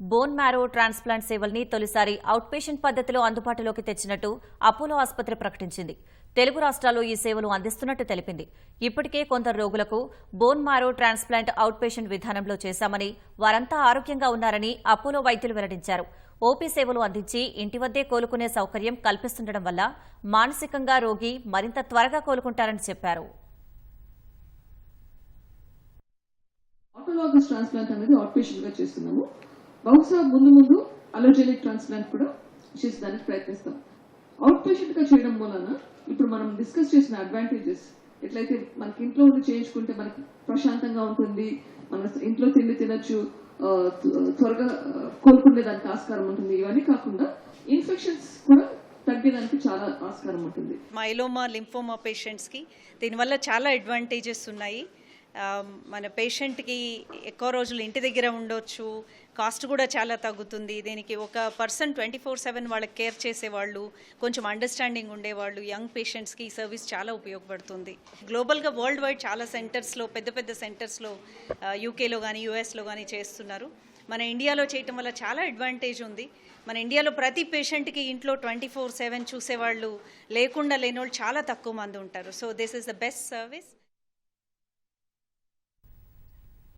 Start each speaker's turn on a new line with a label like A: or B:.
A: Bone marrow transplant సేవల్ని తొలిసారి out patient పద్ధతిలో అందుబాటులోకి తెచ్చినట్టు అపోలో ఆసుపత్రి ప్రకటించింది. తెలుగు రాష్ట్రాల్లో ఈ సేవలు అందిస్తున్నట్టు తెలిపింది. ఇప్పటికే కొందరు రోగులకు bone marrow transplant out patient విధానంలో చేశామని వారంతా ఆరోగ్యంగా ఉన్నారని అపోలో వైద్యులు వెల్లడించారు. ఓపీ సేవలు అందించి ఇంటి వద్దే కోలుకునే సౌకర్యం కల్పిస్తుండడం వల్ల మానసికంగా రోగి మరింత త్వరగా కోలుకుంటారని చెప్పారు.
B: ఆటోలాగస్ ట్రాన్స్ప్లాంట్ అనేది అవుట్ పేషెంట్గా చేస్తున్నాము. బహుశా ముందు ముందు అలోజెనిక్ ట్రాన్స్ప్లాంట్ కూడా చేసేదానికి ప్రయత్నిస్తాం. అవుట్ పేషెంట్గా చేయడం వలన ఇప్పుడు మనం డిస్కస్ చేసిన అడ్వాంటేజెస్ ఎట్లయితే మనకి ఇంట్లో ఉండి చేయించుకుంటే మనకి ప్రశాంతంగా ఉంటుంది మన ఇంట్లో తిండి తినొచ్చు త్వరగా కోలుకునే దానికి ఆస్కారం ఉంటుంది. ఇవన్నీ కాకుండా ఇన్ఫెక్షన్స్ కూడా తగ్గేదానికి చాలా ఆస్కారం ఉంటుంది.
C: మైలోమా లింఫోమా పేషెంట్స్కి దీనివల్ల చాలా అడ్వాంటేజెస్ ఉన్నాయి. మన పేషెంట్కి ఎక్కువ రోజులు ఇంటి దగ్గర ఉండొచ్చు. కాస్ట్ కూడా చాలా తగ్గుతుంది. దీనికి ఒక పర్సన్ ట్వంటీ ఫోర్ సెవెన్ వాళ్ళకి కేర్ చేసేవాళ్ళు కొంచెం అండర్స్టాండింగ్ ఉండేవాళ్ళు యంగ్ పేషెంట్స్కి ఈ సర్వీస్ చాలా ఉపయోగపడుతుంది. గ్లోబల్గా వరల్డ్ వైడ్ చాలా సెంటర్స్లో పెద్ద పెద్ద సెంటర్స్లో యూకేలో కానీ యూఎస్లో కానీ చేస్తున్నారు. మన ఇండియాలో చేయటం వల్ల చాలా అడ్వాంటేజ్ ఉంది. మన ఇండియాలో ప్రతి పేషెంట్కి ఇంట్లో ట్వంటీ ఫోర్ సెవెన్ చూసేవాళ్ళు లేకుండా లేని వాళ్ళు చాలా తక్కువ మంది ఉంటారు. So this is the best service.